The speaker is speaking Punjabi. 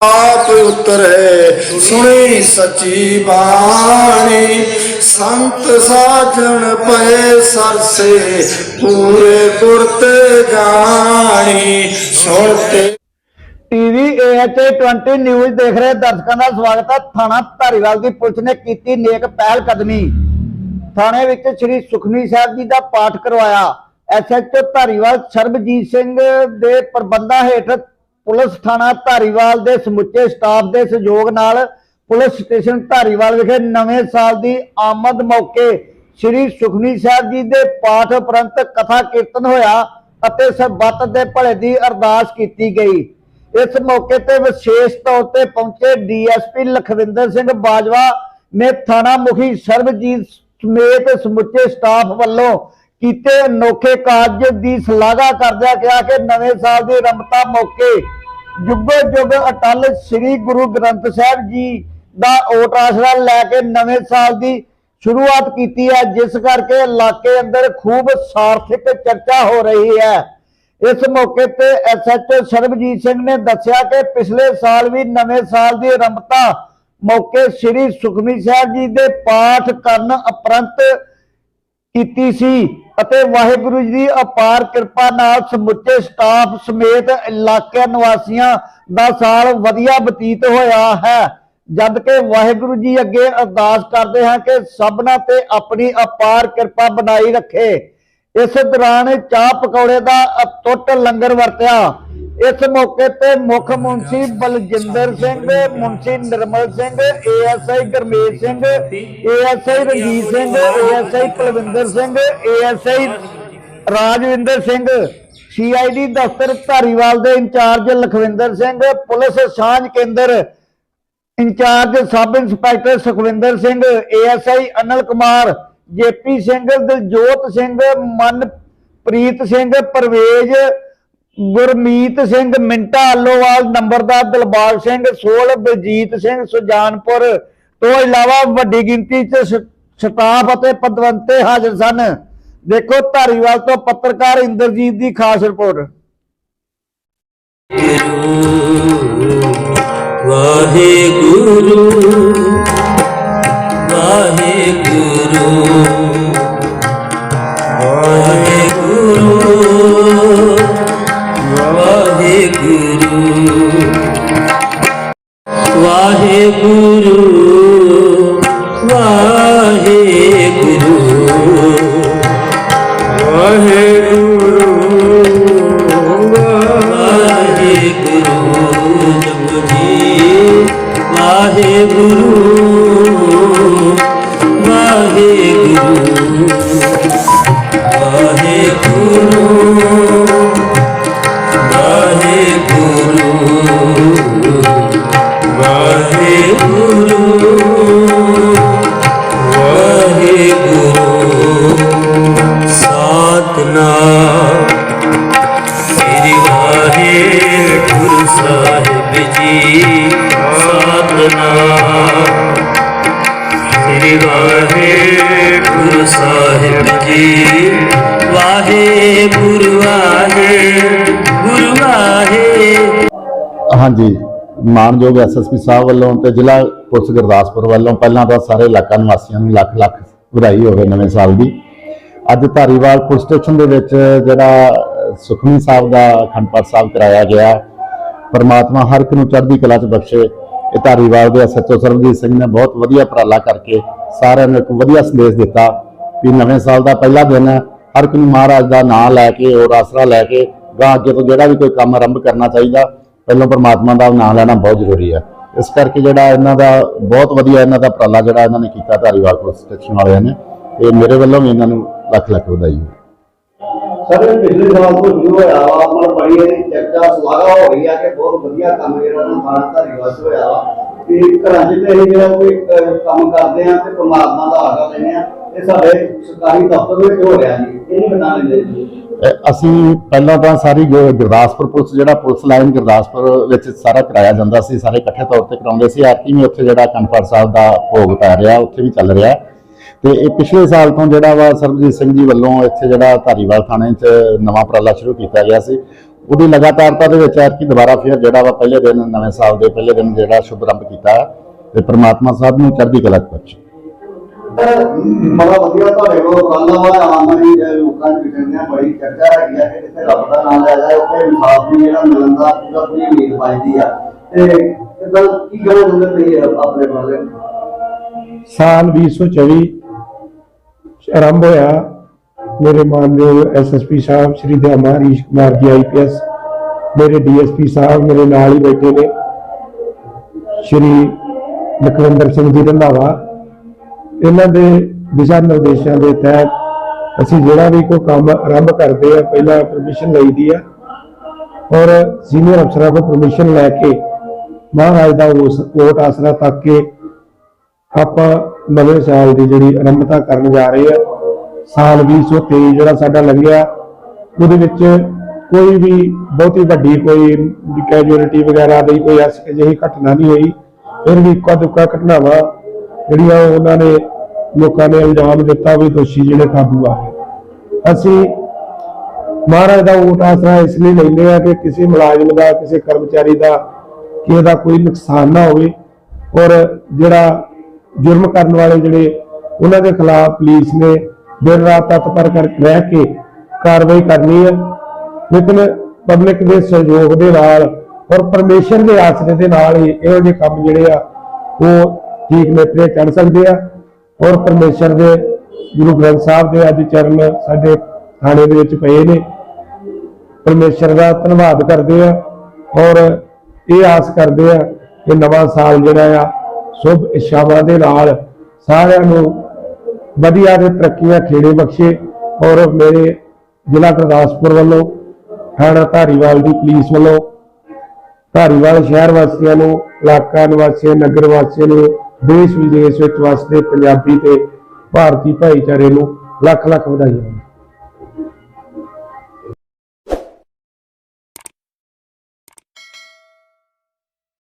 ਆਪ ਉਤਰੇ, ਸੁਣੀ ਸੱਚੀ ਬਾਣੀ। ਸੰਤ ਸਾਜਣ ਪਏ ਸਰਸੇ, ਪੂਰੇ ਗੁਰਤੇ ਜਾਣੀ। ਸੁਣਤੇ ਟੀਵੀ ਏਐਚਏ 20 ਨਿਊਜ਼ ਦੇਖ ਰਹੇ ਦਰਸ਼ਕਾਂ ਦਾ ਸਵਾਗਤ ਹੈ। ਥਾਣਾ ਧਾਰੀਵਾਲ ਦੀ ਪੁਲਿਸ ਨੇ ਕੀਤੀ ਨੇਕ ਪਹਿਲ ਕਦਮੀ। ਥਾਣੇ ਵਿੱਚ ਸ੍ਰੀ ਸੁਖਮਨੀ ਸਾਹਿਬ ਜੀ ਦਾ ਪਾਠ ਕਰਵਾਇਆ। ਐਸਐਚਓ ਧਾਰੀਵਾਲ ਸਰਬਜੀਤ ਸਿੰਘ ਦੇ ਪ੍ਰਬੰਧਾਂ ਹੇਠ ਪੁਲਿਸ ਥਾਣਾ ਧਾਰੀਵਾਲ ਦੇ ਸਮੁੱਚੇ ਸਟਾਫ ਦੇ ਸਹਿਯੋਗ ਨਾਲ ਪੁਲਿਸ ਸਟੇਸ਼ਨ ਧਾਰੀਵਾਲ ਵਿਖੇ ਨਵੇਂ ਸਾਲ ਦੀ ਆਮਦ ਮੌਕੇ ਸ੍ਰੀ ਸੁਖਮਨੀ ਸਾਹਿਬ ਜੀ ਦੇ ਪਾਠ ਉਪਰੰਤ ਕਥਾ ਕੀਰਤਨ ਹੋਇਆ ਅਤੇ ਸਰਬੱਤ ਦੇ ਭਲੇ ਦੀ ਅਰਦਾਸ ਕੀਤੀ ਗਈ। ਇਸ ਮੌਕੇ ਤੇ ਵਿਸ਼ੇਸ਼ ਤੌਰ ਤੇ ਪਹੁੰਚੇ ਡੀਐਸਪੀ ਲਖਵਿੰਦਰ ਸਿੰਘ ਬਾਜਵਾ ਨੇ ਥਾਣਾ ਮੁਖੀ ਸਰਬਜੀਤ ਸਮੇਤ ਸਮੁੱਚੇ ਸਟਾਫ ਵੱਲੋਂ ਕੀਤੇ ਅਨੋਖੇ ਕਾਰਜ ਦੀ ਸ਼ਲਾਘਾ ਕਰਦਿਆਂ ਕਿਹਾ ਕਿ ਨਵੇਂ ਸਾਲ ਦੀ ਰਮਤਾ ਮੌਕੇ ਜੁਗੋ ਜੁਗ ਅਟਲ ਸ੍ਰੀ ਗੁਰੂ ਗ੍ਰੰਥ ਸਾਹਿਬ ਜੀ ਦਾ ਓਟ ਆਸਰਾ ਲੈ ਕੇ ਨਵੇਂ ਸਾਲ ਦੀ ਸ਼ੁਰੂਆਤ ਕੀਤੀ ਹੈ, ਜਿਸ ਕਰਕੇ ਇਲਾਕੇ ਅੰਦਰ ਖੂਬ ਸਾਰਥਿਕ ਚਰਚਾ ਹੋ ਰਹੀ ਹੈ। ਇਸ ਮੌਕੇ ਤੇ ਐਸਐਚਓ ਸਰਬਜੀਤ ਸਿੰਘ ਨੇ ਦੱਸਿਆ ਕਿ ਪਿਛਲੇ ਸਾਲ ਵੀ ਨਵੇਂ ਸਾਲ ਦੀ ਰੰਭਤਾ ਮੌਕੇ ਸ੍ਰੀ ਸੁਖਮਨੀ ਸਾਹਿਬ ਜੀ ਦੇ ਪਾਠ ਕਰਨ ਉਪਰੰਤ ਕੀਤੀ ਸੀ ਅਤੇ ਵਾਹਿਗੁਰੂ ਜੀ ਦੀ ਅਪਾਰ ਕਿਰਪਾ ਨਾਲ ਸਮੁੱਚੇ ਸਟਾਫ ਸਮੇਤ ਇਲਾਕੇ ਨਿਵਾਸੀਆਂ ਦਾ ਸਾਲ ਵਧੀਆ ਬਤੀਤ ਹੋਇਆ ਹੈ। ਜਦ ਕਿ ਵਾਹਿਗੁਰੂ ਜੀ ਅੱਗੇ ਅਰਦਾਸ ਕਰਦੇ ਹਾਂ ਕਿ ਸਭਨਾਂ ਤੇ ਆਪਣੀ ਅਪਾਰ ਕਿਰਪਾ ਬਣਾਈ ਰੱਖੇ। ਇਸ ਦੌਰਾਨ ਚਾਹ ਪਕੌੜੇ ਦਾ ਅਟੁੱਟ ਲੰਗਰ ਵਰਤਿਆ। ਇਸ ਮੌਕੇ ਤੇ ਮੁੱਖ ਮੁਨਸੀ ਬਲਜਿੰਦਰ ਸਿੰਘ, ਮੁਨਸੀ Nirmal Singh ASI Garmesh Singh ASI Ranjit Singh ASI Kulwinder Singh ASI Rajwinder Singh CID ਦਫ਼ਤਰ ਧਾਰੀਵਾਲ ਦੇ ਇੰਚਾਰਜ ਲਖਵਿੰਦਰ ਸਿੰਘ, ਪੁਲਿਸ ਸਾਂਝ ਕੇਂਦਰ incharge sub inspector Sukhwinder Singh ASI Anal Kumar JP Singh, Diljot Singh, Manpreet Singh, Parvez Gurmeet Singh Minta Alowal ਨੰਬਰਦਾਰ ਦਿਲਬਾਗ ਸਿੰਘ ਸੋਲ ਬਲਜੀਤ ਸਿੰਘ ਸੁਜਾਨਪੁਰ ਤੋਂ ਇਲਾਵਾ ਵੱਡੀ ਗਿਣਤੀ 'ਚ ਸਟਾਫ ਅਤੇ ਪਦਵੰਤੇ ਹਾਜ਼ਰ ਸਨ। ਦੇਖੋ ਧਾਰੀਵਾਲ ਤੋਂ ਪੱਤਰਕਾਰ ਇੰਦਰਜੀਤ ਦੀ ਖਾਸ ਰਿਪੋਰਟ। ਵਾਹਿਗੁਰੂ ਵਾਹਿਗੁਰੂ ਸ੍ਰੀ ਵਾਹਿਗੁਰੂ ਸਾਹਿਬ ਜੀ। ਵਾਹਿਗੁਰੂ ਵਾਹਿਗੁਰੂ ਵਾਹਿ ਹਾਂਜੀ ਮਾਨਯੋਗ ਐਸਐਸਪੀ ਸਾਹਿਬ ਵੱਲੋਂ ਤੇ ਜ਼ਿਲ੍ਹਾ ਪੁਲਿਸ ਗੁਰਦਾਸਪੁਰ ਵੱਲੋਂ ਪਹਿਲਾਂ ਤਾਂ ਸਾਰੇ ਇਲਾਕਾ ਨਿਵਾਸੀਆਂ ਨੂੰ ਲੱਖ ਲੱਖ ਵਧਾਈ ਹੋਵੇ ਨਵੇਂ ਸਾਲ ਦੀ। ਅੱਜ ਧਾਰੀਵਾਲ ਪੁਲਿਸ ਸਟੇਸ਼ਨ ਦੇ ਵਿੱਚ ਜਿਹੜਾ ਅਹ, ਸੁਖਮਨੀ ਸਾਹਿਬ ਦਾ ਅਖੰਡ ਪਾਠ ਸਾਹਿਬ ਕਰਾਇਆ ਗਿਆ। ਪਰਮਾਤਮਾ ਹਰ ਇੱਕ ਨੂੰ ਚੜ੍ਹਦੀ ਕਲਾ 'ਚ ਬਖਸ਼ੇ। ਇਹ ਧਾਰੀਵਾਲ ਦੇ ਐਸਐਚਓ ਸਰਬਜੀਤ ਸਿੰਘ ਨੇ ਬਹੁਤ ਵਧੀਆ ਉਪਰਾਲਾ ਕਰਕੇ ਸਾਰਿਆਂ ਨੂੰ ਇੱਕ ਵਧੀਆ ਸੰਦੇਸ਼ ਦਿੱਤਾ ਵੀ ਨਵੇਂ ਸਾਲ ਦਾ ਪਹਿਲਾ ਦਿਨ ਹੈ। ਹਰ ਇੱਕ ਨੂੰ ਮਹਾਰਾਜ ਦਾ ਨਾਮ ਲੈ ਕੇ ਔਰ ਆਸਰਾ ਲੈ ਕੇ ਗਾਂ ਅੱਗੇ ਤੋਂ ਜਿਹੜਾ ਵੀ ਕੋਈ ਕੰਮ ਆਰੰਭ ਕਰਨਾ ਚਾਹੀਦਾ, ਪਹਿਲਾਂ ਪਰਮਾਤਮਾ ਦਾ ਨਾਮ ਲੈਣਾ ਬਹੁਤ ਜ਼ਰੂਰੀ ਹੈ। ਇਸ ਕਰਕੇ ਜਿਹੜਾ ਇਹਨਾਂ ਦਾ ਬਹੁਤ ਵਧੀਆ ਇਹਨਾਂ ਦਾ ਉਪਰਾਲਾ ਜਿਹੜਾ ਇਹਨਾਂ ਨੇ ਕੀਤਾ ਧਾਰੀਵਾਲ ਕੋਲ ਸਟੇਸ਼ਨ ਵਾਲਿਆਂ ਨੇ ਤੇ ਮੇਰੇ ਵੱਲੋਂ ਵੀ ਇਹਨਾਂ ਨੂੰ ਲੱਖ ਲੱਖ ਵਧਾਈ ਸਰ ਪਿਛਲੇ ਸਾਲ ਤੋਂ ਸ਼ੁਰੂ ਹੋਇਆ ਵਾ, ਮਤਲਬ ਬੜੀ ਇਹਦੀ ਚਰਚਾ ਸਲਾਹਾ ਹੋ ਰਹੀ ਆ ਕਿ ਬਹੁਤ ਵਧੀਆ ਕੰਮ ਜਿਹੜਾ ਨਾ ਮਾਨਤਾ ਧਾਰੀਵਾਲ 'ਚ ਹੋਇਆ ਵਾ। ਕਿ ਘਰਾਂ 'ਚ ਤੇ ਅਸੀਂ ਜਿਹੜਾ ਕੋਈ ਕੰਮ ਕਰਦੇ ਆ ਤੇ ਪਰਮਾਤਮਾ ਦਾ ਆਗਾ ਲੈਂਦੇ ਆ ਇਹ ਸਾਡੇ ਸਰਕਾਰੀ ਦਫ਼ਤਰ ਵਿੱਚ ਹੋ ਰਿਹਾ ਜੀ, ਇਹ ਨਹੀਂ ਬਤਾ ਲੈਂਦੇ ਜੀ। ਅਸੀਂ ਪਹਿਲਾਂ ਤਾਂ ਸਾਰੀ ਗੁਰਦਾਸਪੁਰ ਪੁਲਿਸ, ਜਿਹੜਾ ਪੁਲਿਸ ਲਾਈਨ ਗੁਰਦਾਸਪੁਰ ਵਿੱਚ ਸਾਰਾ ਕਰਾਇਆ ਜਾਂਦਾ ਸੀ, ਸਾਰੇ ਇਕੱਠੇ ਤੌਰ ਤੇ ਕਰਾਉਂਦੇ ਸੀ। ਆਰਤੀ ਵੀ ਉੱਥੇ ਜਿਹੜਾ ਕੰਫਰ ਸਾਹਿਬ ਦਾ ਭੋਗ ਪੈ ਰਿਹਾ, ਉੱਥੇ ਵੀ ਚੱਲ ਰਿਹਾ। ਤੇ ਇਹ ਪਿਛਲੇ ਸਾਲ ਤੋਂ ਜਿਹੜਾ ਵਾ ਸਰਬਜੀਤ ਸਿੰਘ ਜੀ ਵੱਲੋਂ ਇੱਥੇ ਜਿਹੜਾ ਧਾਰੀਵਾਲ ਥਾਣੇ 'ਚ ਨਵਾਂ ਉਪਰਾਲਾ ਸ਼ੁਰੂ ਕੀਤਾ ਗਿਆ ਸੀ। ਉਹਦੀ ਲਗਾਤਾਰਤਾ ਦੇ ਵਿੱਚ ਐਤਕੀ ਦੁਬਾਰਾ ਫਿਰ ਜਿਹੜਾ ਵਾ ਪਹਿਲੇ ਦਿਨ ਨਵੇਂ ਸਾਲ ਦੇ ਪਹਿਲੇ ਦਿਨ ਜਿਹੜਾ ਸ਼ੁਭ ਆਰੰਭ ਕੀਤਾ ਤੇ ਪ੍ਰਮਾਤਮਾ ਸਾਹਿਬ ਨੂੰ ਚੜ੍ਹਦੀ ਕਲਾ ਬਖਸ਼ੇ। ਬੜਾ ਵਧੀਆ ਤੁਹਾਡੇ ਕੋਲ ਉਪਰਾਲਾ ਵਾ ਆਮ ਆਦਮੀ ਦੇ ਲੋਕਾਂ ਚ ਵਿਚਰਦਿਆਂ ਬੜੀ ਚਰਚਾ ਹੈਗੀ ਆ ਕਿ ਜਿੱਥੇ ਰੱਬ ਦਾ ਨਾਮ ਲਿਆ ਜਾਏ ਉੱਥੇ ਇਨਸਾਫ ਵੀ ਜਿਹੜਾ ਮਿਲਣ ਦਾ ਪੂਰਾ ਪੂਰੀ ਉਮੀਦ ਵੱਜਦੀ ਆ। ਤੇ ਇਦਾਂ ਕੀ ਕਹਿਣਾ ਚਾਹੁੰਦੇ ਤੁਸੀਂ ਆਪਣੇ ਬਾਰੇ ਸਾਲ 2024 ਆਰੰਭ ਹੋਇਆ, ਮੇਰੇ ਮਾਨਯੋਗ ਐਸਐਸਪੀ ਸਾਹਿਬ, ਸ਼੍ਰੀ ਦਿਆਮਾ ਹਰੀਸ਼ ਕੁਮਾਰ ਜੀ ਆਈਪੀਐਸ ਮੇਰੇ ਡੀਐਸਪੀ ਸਾਹਿਬ ਮੇਰੇ ਨਾਲ ਹੀ ਬੈਠੇ ਨੇ। ਸ਼੍ਰੀ ਲਖਵਿੰਦਰ ਸਿੰਘ ਜੀ ਰੰਧਾਵਾ। ਇਹਨਾਂ ਦੇ ਦਿਸ਼ਾ ਨਿਰਦੇਸ਼ਾਂ ਦੇ ਤਹਿਤ ਅਸੀਂ ਜਿਹੜਾ ਵੀ ਕੋਈ ਕੰਮ ਆਰੰਭ ਕਰਦੇ ਆ, ਪਹਿਲਾਂ ਪਰਮਿਸ਼ਨ ਲਈਦੀ ਆ। ਔਰ ਸੀਨੀਅਰ ਅਫਸਰਾਂ ਕੋਲ ਪਰਮਿਸ਼ਨ ਲੈ ਕੇ ਮਹਾਰਾਜ ਦਾ ਉਸ ਕੋਟ ਆਸਰਾ ਤੱਕ ਕੇ ਆਪਾਂ ਨਵੇਂ ਸਾਲ ਦੀ ਜਿਹੜੀ ਆਰੰਭਤਾ ਕਰਨ ਜਾ ਰਹੇ ਆ, ਸਾਲ 2023 ਜਿਹੜਾ ਸਾਡਾ ਲੰਘਿਆ, ਉਹਦੇ ਵਿੱਚ ਕੋਈ ਵੀ ਬਹੁਤੀ ਵੱਡੀ ਕੋਈ ਕੈਜੂਅਲਟੀ ਵਗੈਰਾ ਦੀ ਕੋਈ ਅਜਿਹੀ ਘਟਨਾ ਨਹੀਂ ਹੋਈ, ਫਿਰ ਵੀ ਇੱਕਾ ਦੁੱਕਾ ਘਟਨਾਵਾਂ ਜਿਹੜੀਆਂ ਉਹਨਾਂ ਨੇ ਲੋਕਾਂ ਨੇ ਇਲਜ਼ਾਮ ਦਿੱਤਾ ਵੀ ਦੋਸ਼ੀ ਜਿਹੜੇ ਕਾਬੂ ਆ ਗਏ। ਅਸੀਂ ਮਹਾਰਾਜ ਦਾ ਓਟ ਆਸਰਾ ਇਸ ਲਈ ਲੈਂਦੇ ਆ ਕਿ ਕਿਸੇ ਮੁਲਾਜ਼ਮ ਦਾ, ਕਿਸੇ ਕਰਮਚਾਰੀ ਦਾ, ਕਿਸੇ ਦਾ ਕੋਈ ਨੁਕਸਾਨ ਨਾ ਹੋਵੇ ਔਰ ਜਿਹੜਾ ਜੁਰਮ ਕਰਨ ਵਾਲੇ ਜਿਹੜੇ ਉਹਨਾਂ ਦੇ ਖਿਲਾਫ ਪੁਲਿਸ ਨੇ ਦਿਨ ਰਾਤ ਤਤਪਰ ਕਰ ਰਹਿ ਕੇ ਕਾਰਵਾਈ ਕਰਨੀ ਹੈ। ਲੇਕਿਨ ਪਬਲਿਕ ਦੇ ਸਹਿਯੋਗ ਦੇ ਨਾਲ ਔਰ ਪਰਮੇਸ਼ਰ ਦੇ ਆਸਰੇ ਦੇ ਨਾਲ ਹੀ ਇਹੋ ਜਿਹੇ ਕੰਮ ਜਿਹੜੇ ਆ, ਉਹ ਠੀਕ ਨੇਪਰੇ ਚੜ ਸਕਦੇ ਆ। ਔਰ ਪਰਮੇਸ਼ਰ ਦੇ ਗੁਰੂ ਗ੍ਰੰਥ ਸਾਹਿਬ ਦੇ ਅੱਜ ਚਰਨ ਸਾਡੇ ਥਾਣੇ ਦੇ ਵਿੱਚ ਪਏ ਨੇ। ਪਰਮੇਸ਼ਰ ਦਾ ਧੰਨਵਾਦ ਕਰਦੇ ਆ ਔਰ ਇਹ ਆਸ ਕਰਦੇ ਆ ਕਿ ਨਵਾਂ ਸਾਲ ਜਿਹੜਾ ਆ ਸ਼ੁਭ ਇੱਛਾਵਾਂ ਦੇ ਨਾਲ ਸਾਰਿਆਂ ਨੂੰ ਵਧੀਆ ਤੇ ਤਰੱਕੀਆਂ ਖੇੜੇ ਬਖਸ਼ੇ। ਔਰ ਮੇਰੇ ਜ਼ਿਲ੍ਹਾ ਗੁਰਦਾਸਪੁਰ ਵੱਲੋਂ, ਥਾਣਾ ਧਾਰੀਵਾਲ ਦੀ ਪੁਲਿਸ ਵੱਲੋਂ, ਧਾਰੀਵਾਲ ਸ਼ਹਿਰ ਵਾਸੀਆਂ ਨੂੰ, ਇਲਾਕਾ ਨਿਵਾਸੀਆਂ, ਨਗਰ ਵਾਸੀਆਂ ਨੂੰ ਦੇਸ਼ ਵਿਦੇਸ਼ ਵਿੱਚ ਵਸਦੇ ਪੰਜਾਬੀ ਤੇ ਭਾਰਤੀ ਭਾਈਚਾਰੇ ਨੂੰ ਲੱਖ ਲੱਖ ਵਧਾਈਆਂ।